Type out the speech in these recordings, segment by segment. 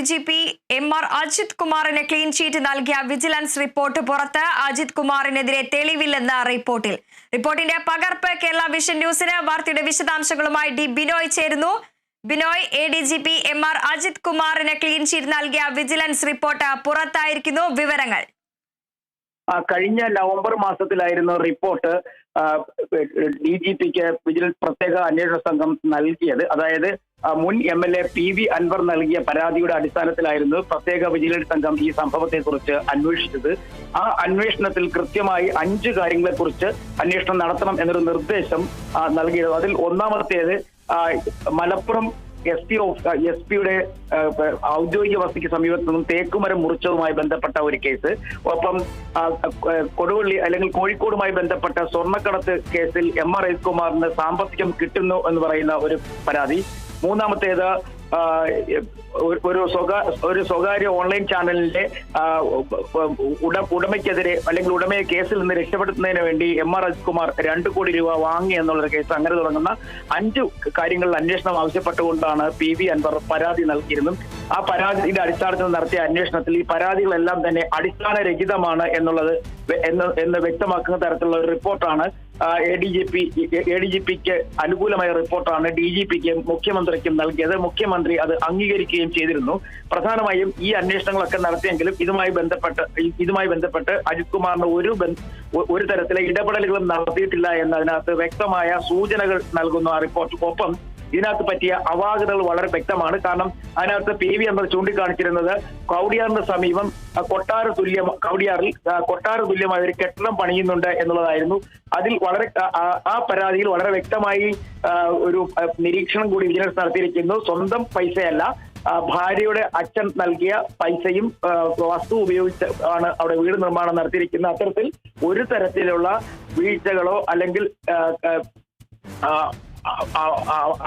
D G P M R Ajith കുമാറിന് clean chit നൽകിയ vigilance report പുറത്ത് അജിത് കുമാറിനെതിരെ തെളിവില്ലെന്ന് റിപ്പോർട്ടിൽ. റിപ്പോർട്ടിന്റെ പകർപ്പ് കേരള വിഷൻ ന്യൂസിന് വാർത്തയുടെ വിശദാംശങ്ങളുമായി ഡി ബിനോയ് ചേരുന്നു. Binoy A D G P M R Ajith കുമാറിന് ക്ലീൻ ചീറ്റ് നൽകിയ വിജിലൻസ് റിപ്പോർട്ട് പുറത്തായിരിക്കുന്നു. വിവരങ്ങൾ. കഴിഞ്ഞ നവംബർ മാസത്തിലായിരുന്നു റിപ്പോർട്ട് ഡി ജി പിക്ക് വിജിലൻസ് പ്രത്യേക അന്വേഷണ സംഘം നൽകിയത്. അതായത് മുൻ M L A P V Anvar നൽകിയ പരാതിയുടെ അടിസ്ഥാനത്തിലായിരുന്നു പ്രത്യേക വിജിലൻസ് സംഘം ഈ സംഭവത്തെക്കുറിച്ച് അന്വേഷിച്ചത്. ആ അന്വേഷണത്തിൽ കൃത്യമായി അഞ്ച് കാര്യങ്ങളെക്കുറിച്ച് അന്വേഷണം നടത്തണം എന്നൊരു നിർദ്ദേശം നൽകിയിരുന്നു. അതിൽ ഒന്നാമത്തേത് മലപ്പുറം എസ് പി എസ് പിയുടെ ഔദ്യോഗിക വസതിക്ക് സമീപത്ത് നിന്നും തേക്കുമരം മുറിച്ചതുമായി ബന്ധപ്പെട്ട ഒരു കേസ്. ഒപ്പം കൊടുവള്ളി അല്ലെങ്കിൽ കോഴിക്കോടുമായി ബന്ധപ്പെട്ട സ്വർണക്കടത്ത് കേസിൽ എം ആർ കുമാറിന് സാമ്പത്തികം കിട്ടുന്നു എന്ന് പറയുന്ന ഒരു പരാതി. മൂന്നാമത്തേത് ഒരു- ഒരു സ്വകാ ഒരു സ്വകാര്യ ഓൺലൈൻ ചാനലിന്റെ ഉടമയ്ക്കെതിരെ അല്ലെങ്കിൽ ഉടമയെ കേസിൽ നിന്ന് രക്ഷപ്പെടുത്തുന്നതിന് വേണ്ടി എം ആർ അജിത്കുമാർ രണ്ട് കോടി രൂപ വാങ്ങി എന്നുള്ള കേസ് അങ്ങനെ തുടങ്ങുന്ന അഞ്ച് കാര്യങ്ങളിൽ അന്വേഷണം ആവശ്യപ്പെട്ടുകൊണ്ടാണ് പി വി അൻവർ പരാതി നൽകിയിരുന്നത്. ആ പരാതിയുടെ അടിസ്ഥാനത്തിൽ നടത്തിയ അന്വേഷണത്തിൽ ഈ പരാതികളെല്ലാം തന്നെ അടിസ്ഥാനരഹിതമാണ് എന്നുള്ളത് എന്ന് വ്യക്തമാക്കുന്ന തരത്തിലുള്ള ഒരു റിപ്പോർട്ടാണ് A D G P A D G പിക്ക് അനുകൂലമായ റിപ്പോർട്ടാണ് ഡി ജി പിക്ക് മുഖ്യമന്ത്രിക്കും നൽകിയത്. മുഖ്യമന്ത്രി അത് അംഗീകരിക്കുകയും ചെയ്തിരുന്നു. പ്രധാനമായും ഈ അന്വേഷണങ്ങളൊക്കെ നടത്തിയെങ്കിലും ഇതുമായി ബന്ധപ്പെട്ട് ഇതുമായി ബന്ധപ്പെട്ട് അജിത് കുമാറിന് ഒരു ഒരു തരത്തിലെ ഇടപെടലുകളും നടത്തിയിട്ടില്ല എന്നതിനകത്ത് വ്യക്തമായ സൂചനകൾ നൽകുന്നു ആ റിപ്പോർട്ട്. ഒപ്പം ഇതിനകത്ത് പറ്റിയ അവാഗതകൾ വളരെ വ്യക്തമാണ്. കാരണം അതിനകത്ത് പി വി എന്നത് ചൂണ്ടിക്കാണിച്ചിരുന്നത് കൗടിയാറിന്റെ സമീപം കൊട്ടാര തുല്യം കൗടിയാറിൽ കൊട്ടാര തുല്യമായ ഒരു കെട്ടിടം പണിയുന്നുണ്ട് എന്നുള്ളതായിരുന്നു. അതിൽ വളരെ ആ- പരാതിയിൽ വളരെ വ്യക്തമായി ഒരു നിരീക്ഷണം കൂടി വിജിലൻസ് നടത്തിയിരിക്കുന്നു. സ്വന്തം പൈസയല്ല ഭാര്യയുടെ അച്ഛൻ നൽകിയ പൈസയും വസ്തു ഉപയോഗിച്ച് ആണ് അവിടെ വീട് നിർമ്മാണം നടത്തിയിരിക്കുന്നത്. അത്തരത്തിൽ ഒരു തരത്തിലുള്ള വീഴ്ചകളോ അല്ലെങ്കിൽ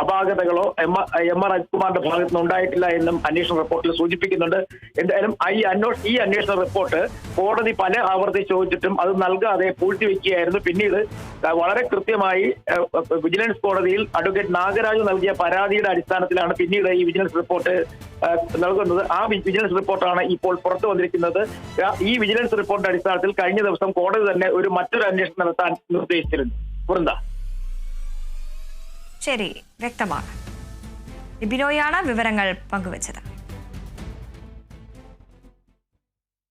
അപാകതകളോ എം ആർ അജിത്കുമാറിന്റെ ഭാഗത്ത് നിന്ന് ഉണ്ടായിട്ടില്ല എന്നും അന്വേഷണ റിപ്പോർട്ടിൽ സൂചിപ്പിക്കുന്നുണ്ട്. എന്തായാലും ഈ അന്വേഷ ഈ അന്വേഷണ റിപ്പോർട്ട് കോടതി പല ആവർത്തി ചോദിച്ചിട്ടും അത് നൽകാതെ പൂഴ്ത്തിവെക്കുകയായിരുന്നു. പിന്നീട് വളരെ കൃത്യമായി വിജിലൻസ് കോടതിയിൽ അഡ്വക്കേറ്റ് നാഗരാജ് നൽകിയ പരാതിയുടെ അടിസ്ഥാനത്തിലാണ് പിന്നീട് ഈ വിജിലൻസ് റിപ്പോർട്ട് നൽകുന്നത്. ആ വിജിലൻസ് റിപ്പോർട്ടാണ് ഇപ്പോൾ പുറത്തു വന്നിരിക്കുന്നത്. ഈ വിജിലൻസ് റിപ്പോർട്ടിന്റെ അടിസ്ഥാനത്തിൽ കഴിഞ്ഞ ദിവസം കോടതി തന്നെ ഒരു മറ്റൊരു അന്വേഷണം നടത്താൻ നിർദ്ദേശിച്ചിരുന്നു. വൃന്ദ ശരി വ്യക്തമാണ്. ബിനോയാണ് വിവരങ്ങൾ പങ്കുവച്ചത്.